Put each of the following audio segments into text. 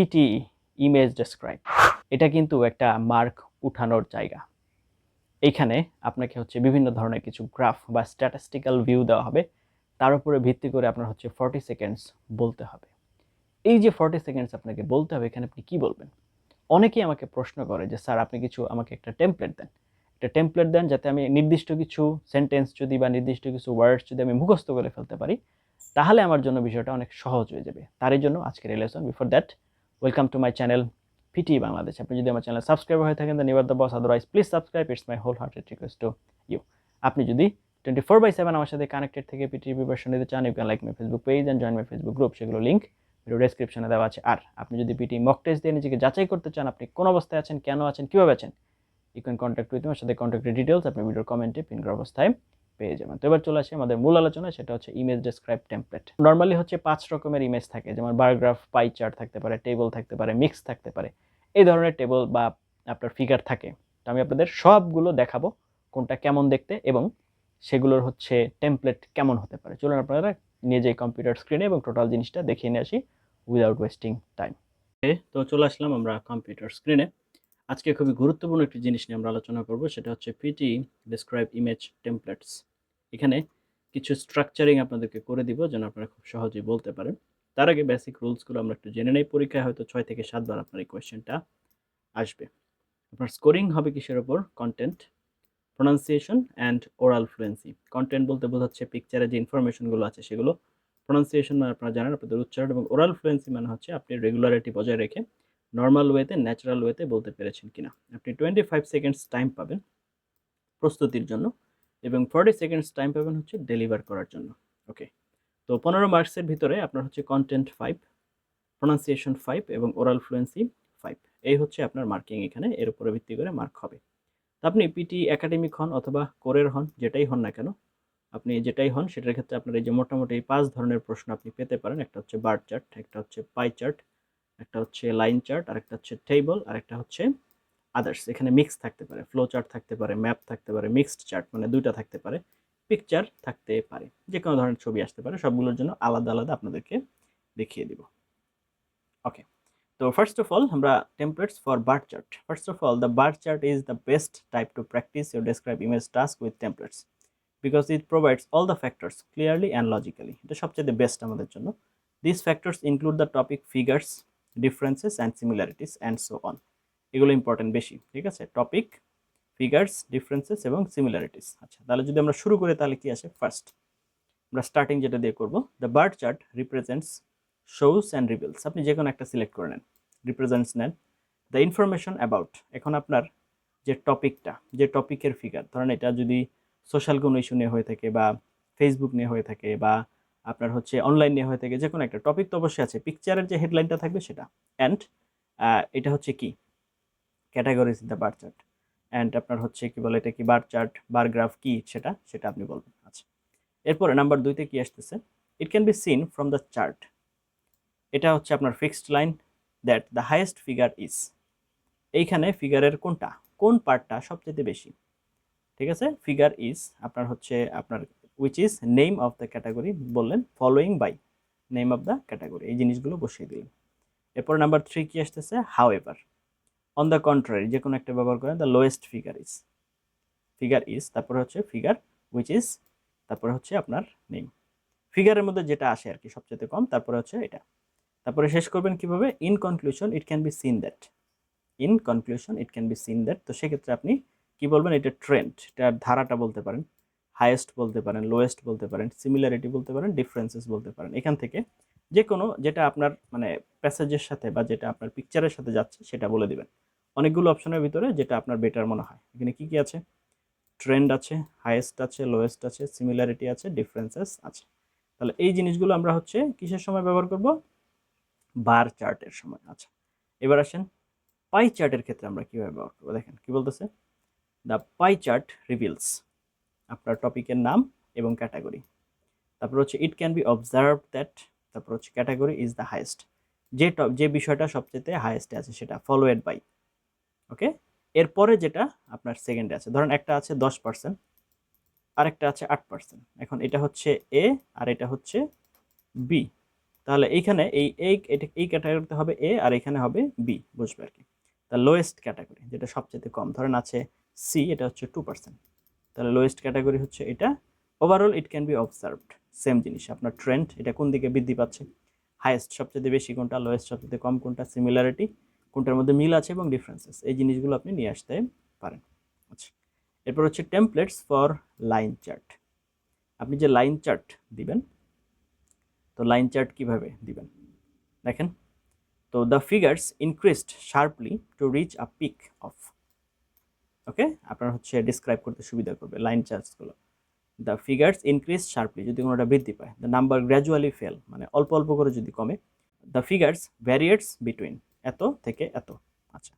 PT image describe এটা কিন্তু একটা মার্ক উঠানোর জায়গা। এইখানে আপনাকে হচ্ছে বিভিন্ন ধরনের কিছু গ্রাফ বা স্ট্যাটিস্টিক্যাল ভিউ দেওয়া হবে। তার উপরে ভিত্তি করে আপনার হচ্ছে ফর্টি সেকেন্ডস বলতে হবে। এই যে ফর্টি সেকেন্ডস আপনাকে বলতে হবে, এখানে আপনি কি বলবেন? অনেকেই আমাকে প্রশ্ন করে যে, স্যার, আপনি কিছু আমাকে একটা টেমপ্লেট দেন। একটা টেমপ্লেট দেন যাতে আমি নির্দিষ্ট কিছু সেন্টেন্স যদি বা নির্দিষ্ট কিছু ওয়ার্ডস যদি আমি মুখস্থ করে ফেলতে পারি, তাহলে আমার জন্য বিষয়টা অনেক সহজ হয়ে যাবে। তারই জন্য আজকের relation before that welcome to my channel PT Bangladesh আপনি যদি আমার চ্যানেল সাবস্ক্রাইব হয়ে থাকেন then your the boss otherwise please subscribe it's my whole hearted request to you আপনি যদি টোয়েন্টি ফোর বাই সেভেন আমার সাথে কানেক্টেড থেকে পিটি প্রিপারেশন নিতে চান you can like my Facebook page and join my Facebook group সেগুলো link video ডেসক্রিপশনে দেওয়া আছে। আর আপনি যদি পিটি মক টেস্ট দিয়ে নিজেকে যাচাই করতে চান, আপনি কোন অবস্থায় আছেন, কেন আছেন, কীভাবে আছেন ইউ ক্যান কন্ট্যাক্ট উইথ আমার সাথে কন্ট্যাক্টের ডিটেলস আপনি ভিডিওর কমেন্টে পিন করা অবস্থায় পেয়ে যাবেন। তো এবার চলে আসি আমাদের মূল আলোচনা সেটা হচ্ছে ইমেজ ডেসক্রাইব টেমপ্লেট নর্মালি হচ্ছে পাঁচ রকমের ইমেজ থাকে, যেমন বায়োগ্রাফ পাই চার্ট থাকতে পারে টেবল থাকতে পারে মিক্স থাকতে পারে। এই ধরনের টেবল বা আপনার ফিগার থাকে। তো আমি আপনাদের সবগুলো দেখাবো কোনটা কেমন দেখতে এবং সেগুলোর হচ্ছে টেমপ্লেট কেমন হতে পারে। চলুন আপনারা নিয়ে যাই কম্পিউটার স্ক্রিনে এবং টোটাল জিনিসটা দেখিয়ে নিয়ে আসি উইদাউট ওয়েস্টিং টাইম তো চলে আসলাম আমরা কম্পিউটার স্ক্রিনে আজকে খুবই গুরুত্বপূর্ণ একটি জিনিস নিয়ে আমরা আলোচনা করব, সেটা হচ্ছে পিটি ডিসক্রাইব ইমেজ টেমপ্লেটস এখানে কিছু স্ট্রাকচারিং আপনাদেরকে করে দিব যেন আপনারা খুব সহজেই বলতে পারেন। তার আগে বেসিক রুলসগুলো আমরা একটু জেনে নেই, পরীক্ষায় হয়তো ছয় থেকে সাতবার আপনার এই কোয়েশ্চেনটা আসবে। আপনার স্কোরিং হবে কিসের ওপর? Content pronunciation and oral fluency content বলতে বোঝাচ্ছে পিকচারে যে ইনফরমেশনগুলো আছে সেগুলো। প্রোনাউন্সিয়েশন মানে আপনারা জানেন আপনাদের উচ্চারণ এবং ওরাল ফ্লুয়েন্সি মানে হচ্ছে আপনি রেগুলারিটি বজায় রেখে নর্মাল ওয়েতে ন্যাচারাল ওয়েতে বলতে পেরেছেন কিনা। আপনি টোয়েন্টি ফাইভ সেকেন্ডস টাইম পাবেন প্রস্তুতির জন্য। এবং ফর্টি সেকেন্ডস টাইম পাবেন হচ্ছে ডেলিভার করার জন্য। ওকে তো পনেরো মার্কসের ভিতরে আপনার হচ্ছে কন্টেন্ট ফাইভ প্রোনাউন্সিয়েশন ফাইভ এবং ওরাল ফ্লুয়েন্সি ফাইভ এই হচ্ছে আপনার মার্কিং এখানে, এর উপরে ভিত্তি করে মার্ক হবে। তো আপনি পিটি একাডেমিক হন অথবা কোরের হন, যেটাই হন না কেন, আপনি যেটাই হন, সেটার ক্ষেত্রে আপনার এই যে মোটামুটি পাঁচ ধরনের প্রশ্ন আপনি পেতে পারেন। একটা হচ্ছে বার চার্ট একটা হচ্ছে পাই চার্ট একটা হচ্ছে লাইন চার্ট আর একটা হচ্ছে টেবল আর একটা হচ্ছে আদার্স এখানে মিক্স থাকতে পারে ফ্লো চার্ট থাকতে পারে ম্যাপ থাকতে পারে মিক্সড চার্ট মানে দুইটা থাকতে পারে পিকচার থাকতে পারে। যে কোনো ধরনের ছবি আসতে পারে, সবগুলোর জন্য আলাদা আলাদা আপনাদেরকে দেখিয়ে দিব। ওকে তো ফার্স্ট অফ অল আমরা templates for bar chart first of all the bar chart is the best type to practice your describe image task with templates because it provides all the factors clearly and logically এটা সবচেয়ে best আমাদের জন্য। This factors include the topic figures differences and similarities and so on এগুলো important বেশি, ঠিক আছে? Topic figures differences এবং similarities আচ্ছা তাহলে যদি আমরা শুরু করি তাহলে কি আসে? ফার্স্ট আমরা স্টার্টিং যেটা দিয়ে করব the bar chart represents shows and reveals আপনি যে কোনো একটা সিলেক্ট করে নেন রিপ্রেজেন্টস নেন। দ্য ইনফরমেশন অ্যাবাউট এখন আপনার যে টপিকটা যে টপিকের ফিগার ধরেন এটা যদি সোশ্যাল কোনো ইস্যু নিয়ে হয়ে থাকে বা ফেসবুক নিয়ে হয়ে থাকে বা আপনার হচ্ছে অনলাইন নিয়ে হয়ে থাকে যে কোনো একটা। টপিক তো অবশ্যই আছে পিকচারের যে হেডলাইনটা থাকবে সেটা। অ্যান্ড এটা হচ্ছে কি? Categories the bar chart and আপনার হচ্ছে কি বলে এটা কি বার চার্ট বার গ্রাফ কি সেটা সেটা আপনি বলবেন। আচ্ছা। এরপরে নাম্বার দুইতে কি আসতেছে? It can be seen from the chart এটা হচ্ছে আপনার fixed line that the highest figure is এইখানে ফিগারের কোনটা? কোন পার্টটা সবচেয়ে বেশি? ঠিক আছে? ফিগার ইজ আপনার হচ্ছে আপনার which is name of the category বললেন following by name of the category এই জিনিসগুলো বসিয়ে দিলেন এরপর নাম্বার থ্রি কি আসতেছে? However on the contrary যে কোনো একটা ব্যবহার করেন the lowest figure is figure is তারপরে হচ্ছে ফিগার উইচ ইজ তারপরে হচ্ছে আপনার নেম ফিগারের মধ্যে যেটা আসে আর কি সবচেয়ে কম, তারপরে হচ্ছে এটা। তারপরে শেষ করবেন কীভাবে? In conclusion it can be seen that in conclusion it can be seen that তো সেক্ষেত্রে আপনি কি বলবেন? এটা ট্রেন্ড এটার ধারাটা বলতে পারেন। হায়েস্ট বলতে পারেন লোয়েস্ট বলতে পারেন সিমিলারিটি বলতে পারেন ডিফারেন্সেস বলতে পারেন। এখান থেকে যে কোনো যেটা আপনার মানে প্যাসেজের সাথে বা যেটা আপনার পিকচারের সাথে যাচ্ছে সেটা বলে দিবেন। অনেকগুলো অপশনের ভিতরে যেটা আপনার বেটার মনে হয়। এখানে কি কি আছে? ট্রেন্ড আছে হাইয়েস্ট আছে লোয়েস্ট আছে সিমিলারিটি আছে ডিফারেন্সেস আছে। তাহলে এই জিনিসগুলো আমরা হচ্ছে কিসের সময় ব্যবহার করব? বার চার্টের সময়। আচ্ছা এবার আসেন। পাই চার্টের ক্ষেত্রে আমরা কীভাবে ব্যবহার করব? দেখেন, কী বলতেছে? দ্য পাই চার্ট রিভিলস আপনার টপিকের নাম এবং ক্যাটাগরি তারপর হচ্ছে it can be observe that তারপর হচ্ছে ক্যাটাগরি ইজ দ্য হাইয়েস্ট যে টপ যে বিষয়টা সবচেয়ে হাইয়েস্টে আছে সেটা ফলোয়েড বাই ওকে এরপরে যেটা আপনার সেকেন্ডে আছে, ধরেন একটা আছে দশ পার্সেন্ট আরেকটা আছে আট পার্সেন্ট এখন এটা হচ্ছে এ আর এটা হচ্ছে বি তাহলে এইখানে এই এই এই ক্যাটাগরিতে হবে এ আর এখানে হবে বি বুঝবে আর কি। দ্য লোয়েস্ট ক্যাটাগরি যেটা সবচেয়ে কম, ধরেন আছে সি এটা হচ্ছে টু পার্সেন্ট তাহলে লোয়েস্ট ক্যাটাগরি হচ্ছে এটা। Overall it can be observed same জিনিস, আপনার ট্রেন্ড এটা কোন দিকে বৃদ্ধি পাচ্ছে? হাইয়েস্ট সবচেয়ে বেশি কোনটা লোয়েস্ট সবচেয়ে কম কোনটা সিমিলারিটি কোনটার মধ্যে মিল আছে এবং ডিফারেন্সেস এই জিনিসগুলো আপনি নিয়ে আসতে পারেন। আচ্ছা এরপর হচ্ছে টেমপ্লেটস ফর লাইন চার্ট আপনি যে লাইন চার্ট দিবেন, তো লাইন চার্ট কীভাবে দিবেন? দেখেন, তো the figures increased sharply to reach a peak of okay আপনার হচ্ছে ডিসক্রাইব করতে সুবিধা করবে লাইন চার্টসগুলো দ্য ফিগার্স ইনক্রিজ শার্পলি যদি কোনোটা বৃদ্ধি পায় দ্য নাম্বার গ্র্যাজুয়ালি ফেল মানে অল্প অল্প করে যদি কমে দ্য ফিগার্স ভ্যারিয়েটস বিটুইন এত থেকে এত। আচ্ছা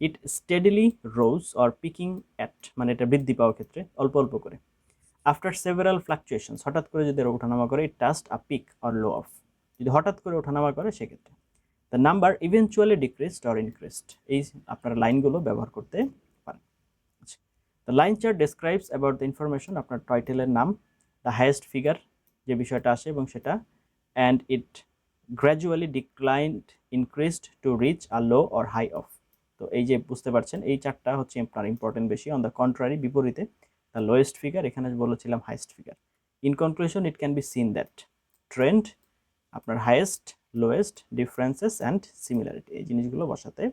it steadily rose or peaking at মানে এটা বৃদ্ধি পাওয়ার ক্ষেত্রে অল্প অল্প করে। আফটার সেভারাল ফ্লাকচুয়েশনস হঠাৎ করে যদি ওঠানামা করে it touched a peak or low of যদি হঠাৎ করে ওঠানামা করে, সেক্ষেত্রে। The number eventually decreased or increased এই আপনার লাইনগুলো ব্যবহার করতে the line chart describes about the information আপনার টাইটেলের নাম দ্য হায়েস্ট ফিগার যে বিষয়টা আসে এবং সেটা and it gradually declined increased to reach a low or high of তো এই যে বুঝতে পারছেন, এই চারটা হচ্ছে আপনার ইম্পর্টেন্ট বেশি। অন দ্য কন্ট্রারি বিপরীতে দ্য লোয়েস্ট ফিগার এখানে বলেছিলাম highest figure in conclusion it can be seen that trend আপনার highest lowest differences and similarity এই জিনিসগুলো বসাতে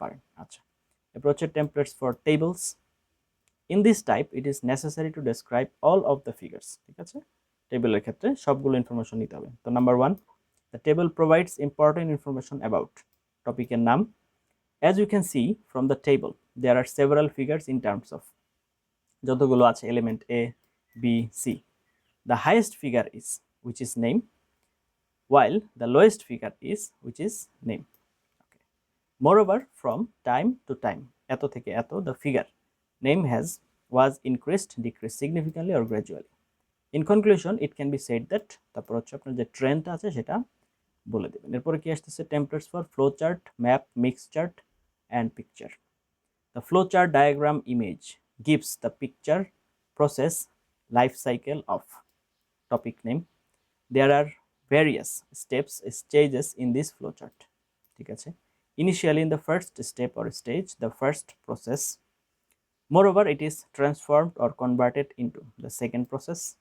পারেন। আচ্ছা এরপর হচ্ছে templates for tables in this type it is necessary to describe all of the figures ঠিক আছে? টেবিলের ক্ষেত্রে সবগুলো ইনফরমেশন নিতে হবে। তো number one the table provides important information about টপিকের নাম। As you can see from the table there are several figures in terms of যতগুলো আছে element A B C the highest figure is which is name while the lowest figure is, which is name okay. Moreover, from time to time, এত থেকে এত the figure name has was increased decreased significantly or gradually in conclusion it can be said that তারপর হচ্ছে আপনার যে trend আছে সেটা বলে দেবেন এরপরে কি আসতেছে templates for flow chart map mix chart and picture the flow chart diagram image gives the picture process life cycle of topic name there are various steps stages in this flowchart ঠিক আছে initially in the first step or stage the first process Moreover, it is transformed or converted into the second process.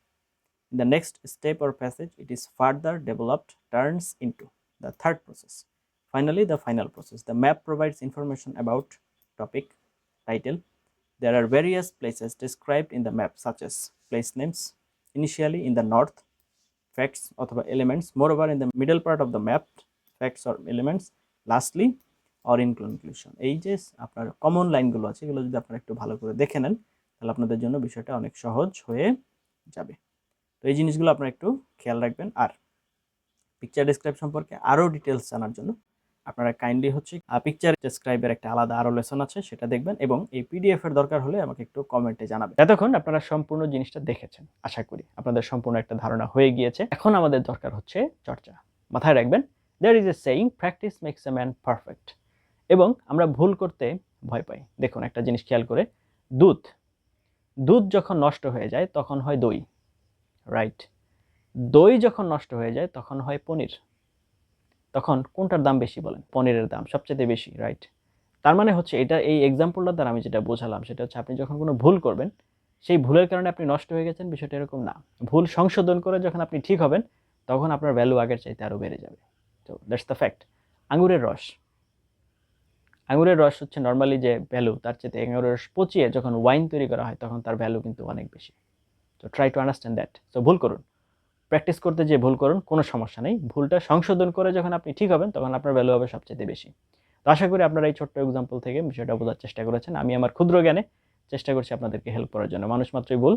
In the next step or passage, it is further developed, turns into the third process. Finally, the final process. The map provides information about topic, title. There are various places described in the map, such as place names, initially in the north, facts or elements. Moreover, in the middle part of the map, facts or elements. Lastly, in conclusion এই যে আপনার common লাইনগুলো আছে, এগুলো যদি আপনারা একটু ভালো করে দেখে নেন, তাহলে আপনাদের জন্য বিষয়টা অনেক সহজ হয়ে যাবে। তো এই জিনিসগুলো আপনারা একটু খেয়াল রাখবেন। আর পিকচার ডেসক্রাইব সম্পর্কে আরও ডিটেলস জানার জন্য আপনারা কাইন্ডলি হচ্ছে পিকচার ডেসক্রাইবের একটা আলাদা আরও লেসন আছে, সেটা দেখবেন এবং এই পিডিএফ এর দরকার হলে আমাকে একটু কমেন্টে জানাবেন। এতক্ষণ আপনারা সম্পূর্ণ জিনিসটা দেখেছেন, আশা করি। আপনাদের সম্পূর্ণ একটা ধারণা হয়ে গিয়েছে। এখন আমাদের দরকার হচ্ছে চর্চা। মাথায় রাখবেন there is a saying practice makes a man perfect এবং আমরা ভুল করতে ভয় পাই। দেখুন, একটা জিনিস খেয়াল করে। দুধ। দুধ যখন নষ্ট হয়ে যায়, তখন হয় দই রাইট দই যখন নষ্ট হয়ে যায়, তখন হয় পনির। তখন কোনটার দাম বেশি বলেন? পনিরের দাম সবচেয়ে বেশি রাইট তার মানে হচ্ছে এটা, এই এক্সাম্পলটা দ্বারা আমি যেটা বোঝালাম, সেটা হচ্ছে আপনি যখন কোনো ভুল করবেন, সেই ভুলের কারণে আপনি নষ্ট হয়ে গেছেন, বিষয়টা এরকম না। ভুল সংশোধন করে যখন আপনি ঠিক হবেন, তখন আপনার ভ্যালু আগের চাইতে আরও বেড়ে যাবে। তো দ্যাটস দ্য ফ্যাক্ট আঙুরের রস। আঙুরের রস হচ্ছে নর্মালি যে ভ্যালু তার চেয়ে আঙুরের রস পচিয়ে যখন ওয়াইন তৈরি করা হয়, তখন তার ভ্যালু কিন্তু অনেক বেশি। তো ট্রাই টু আন্ডারস্ট্যান্ড দ্যাট তো ভুল করুন। প্র্যাকটিস করতে যে ভুল করুন, কোনো সমস্যা নেই। ভুলটা সংশোধন করে যখন আপনি ঠিক হবেন, তখন আপনার ভ্যালু হবে সবচেয়ে বেশি। তো আশা করি আপনারা এই ছোট্ট এক্সাম্পল থেকে বিষয়টা বোঝার চেষ্টা করেছেন। আমি আমার ক্ষুদ্র জ্ঞানে চেষ্টা করছি আপনাদেরকে হেল্প করার জন্য। মানুষ মাত্রই ভুল।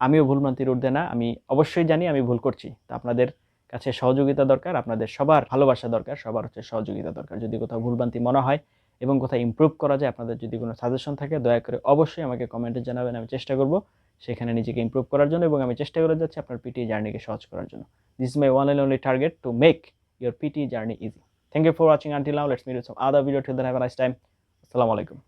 আমিও ভুল মান্তির ঊর্ধ্বে না। আমি অবশ্যই জানি আমি ভুল করছি। তো আপনাদের কাছে সহযোগিতা দরকার, আপনাদের সবার ভালোবাসা দরকার, সবার হচ্ছে সহযোগিতা দরকার। যদি কোথাও ভুলভ্রান্তি মনে হয় এবং কোথায় ইম্প্রুভ করা যায় আপনাদের যদি কোনো সাজেশন থাকে, দয়া করে অবশ্যই আমাকে কমেন্টে জানাবেন, আমি চেষ্টা করব সেখানে নিজেকে ইম্প্রুভ করার জন্য এবং আমি চেষ্টা করে যাচ্ছি আপনার পিটি জার্নিকে সহজ করার জন্য। This is my one and only target to make your PT journey easy thank you for watching until now let's meet some other video till then have nice time আসসালামু আলাইকুম